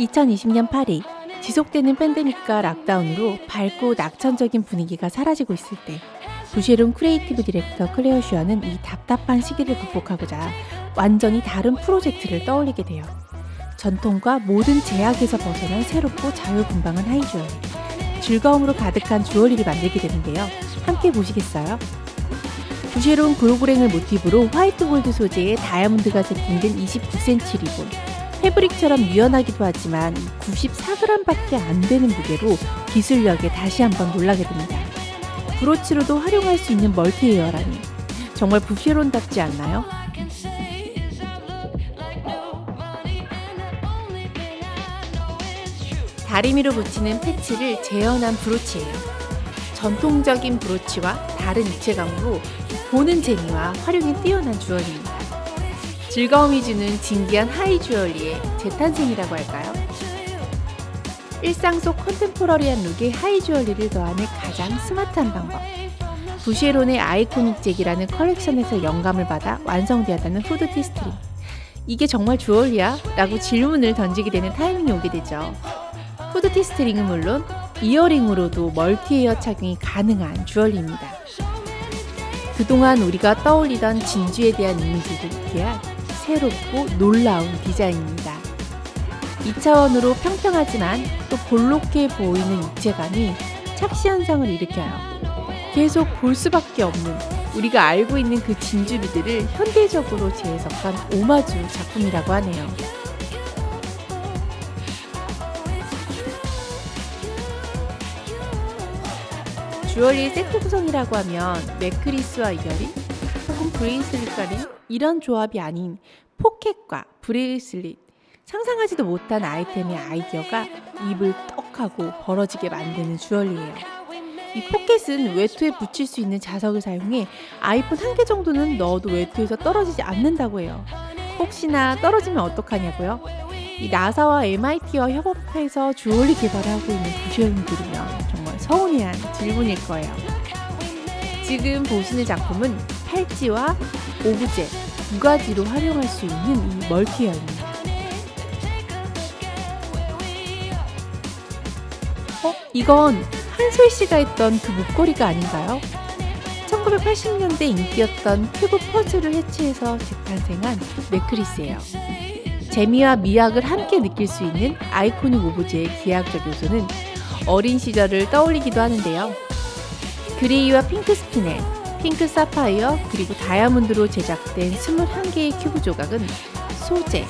2020년 파리 지속되는 팬데믹과 락다운으로 밝고 낙천적인 분위기가 사라지고 있을 때 부쉐론 크리에이티브 디렉터 클레어 슈아는 이 답답한 시기를 극복하고자 완전히 다른 프로젝트를 떠올리게 돼요. 전통과 모든 제약에서 벗어난 새롭고 자유분방한 하이주얼리 즐거움으로 가득한 주얼리를 만들게 되는데요. 함께 보시겠어요? 부쉐론 골고랭을 모티브로 화이트 골드 소재의 다이아몬드가 세팅된 29cm 리본 패브릭처럼 유연하기도 하지만 94g밖에 안 되는 무게로 기술력에 다시 한번 놀라게 됩니다. 브로치로도 활용할 수 있는 멀티웨어라니 정말 부쉐론답지 않나요? 다리미로 붙이는 패치를 재현한 브로치예요. 전통적인 브로치와 다른 입체감으로 보는 재미와 활용이 뛰어난 주얼리입니다. 즐거움이 주는 진기한 하이 주얼리의 재탄생이라고 할까요? 일상 속 컨템포러리한 룩에 하이 주얼리를 더하는 가장 스마트한 방법. 부쉐론의 아이코닉 잭이라는 컬렉션에서 영감을 받아 완성되었다는 후드 티 스트링. 이게 정말 주얼리야? 라고 질문을 던지게 되는 타이밍이 오게 되죠. 후드티 스트링은 물론 이어링으로도 멀티에어 착용이 가능한 주얼리입니다. 그동안 우리가 떠올리던 진주에 대한 이미지를 입게한 새롭고 놀라운 디자인입니다. 2차원으로 평평하지만 또 볼록해 보이는 입체감이 착시 현상을 일으켜요. 계속 볼 수밖에 없는 우리가 알고 있는 그 진주비들을 현대적으로 재해석한 오마주 작품이라고 하네요. 주얼리 세트 구성이라고 하면 맥크리스와 이어링 혹은 브레이슬릿과링 이런 조합이 아닌 포켓과 브레이슬릿 상상하지도 못한 아이템의 아이디어가 입을 떡하고 벌어지게 만드는 주얼리예요. 이 포켓은 외투에 붙일 수 있는 자석을 사용해 아이폰 한 개 정도는 넣어도 외투에서 떨어지지 않는다고 해요. 혹시나 떨어지면 어떡하냐고요? 이 나사와 MIT와 협업해서 주얼리 개발을 하고 있는 부쉐용들이면 정말 서운해한 질문일 거예요. 지금 보시는 작품은 팔찌와 오브제 두 가지로 활용할 수 있는 이 멀티웨어입니다. 어? 이건 한솔 씨가 했던 그 목걸이가 아닌가요? 1980년대 인기였던 큐브 퍼즐을 해치해서 재탄생한 네크리스예요. 재미와 미학을 함께 느낄 수 있는 아이코닉 오브제의 기하학적 요소는 어린 시절을 떠올리기도 하는데요. 그레이와 핑크 스피넬, 핑크 사파이어, 그리고 다이아몬드로 제작된 21개의 큐브 조각은 소재,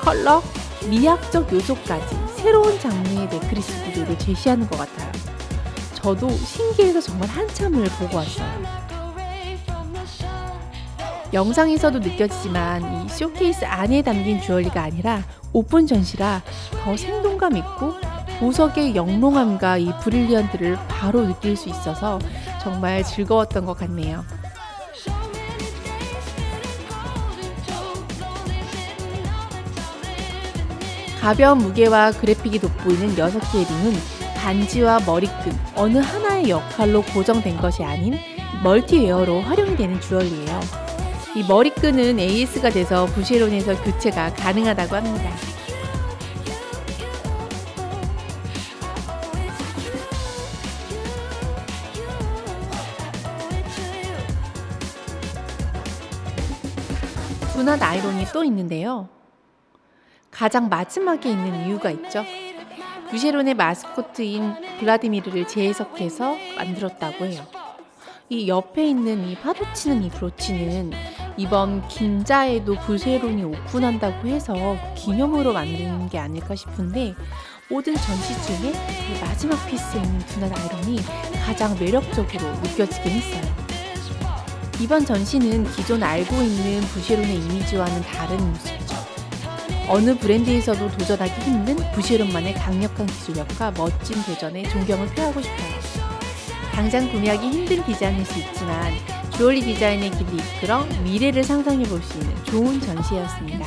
컬러, 미학적 요소까지 새로운 장르의 네크리스 구조를 제시하는 것 같아요. 저도 신기해서 정말 한참을 보고 왔어요. 영상에서도 느껴지지만 이 쇼케이스 안에 담긴 주얼리가 아니라 오픈 전시라 더 생동감 있고 보석의 영롱함과 이 브릴리언트를 바로 느낄 수 있어서 정말 즐거웠던 것 같네요. 가벼운 무게와 그래픽이 돋보이는 6개의 링은 반지와 머리끈 어느 하나의 역할로 고정된 것이 아닌 멀티웨어로 활용이 되는 주얼리예요. 이 머리끈은 AS가 돼서 부쉐론에서 교체가 가능하다고 합니다. 분한 아이론이 또 있는데요. 가장 마지막에 있는 이유가 있죠. 부쉐론의 마스코트인 블라디미르를 재해석해서 만들었다고 해요. 이 옆에 있는 이 파도치는 이 브로치는 이번 긴자에도 부쉐론이 오픈한다고 해서 기념으로 만드는 게 아닐까 싶은데 모든 전시 중에 이 마지막 피스에 있는 분한 아이론이 가장 매력적으로 느껴지긴 했어요. 이번 전시는 기존 알고 있는 부쉐론의 이미지와는 다른 모습이죠. 어느 브랜드에서도 도전하기 힘든 부쉐론만의 강력한 기술력과 멋진 도전에 존경을 표하고 싶어요. 당장 구매하기 힘든 디자인일 수 있지만 주얼리 디자인의 길을 이끌어 미래를 상상해 볼 수 있는 좋은 전시였습니다.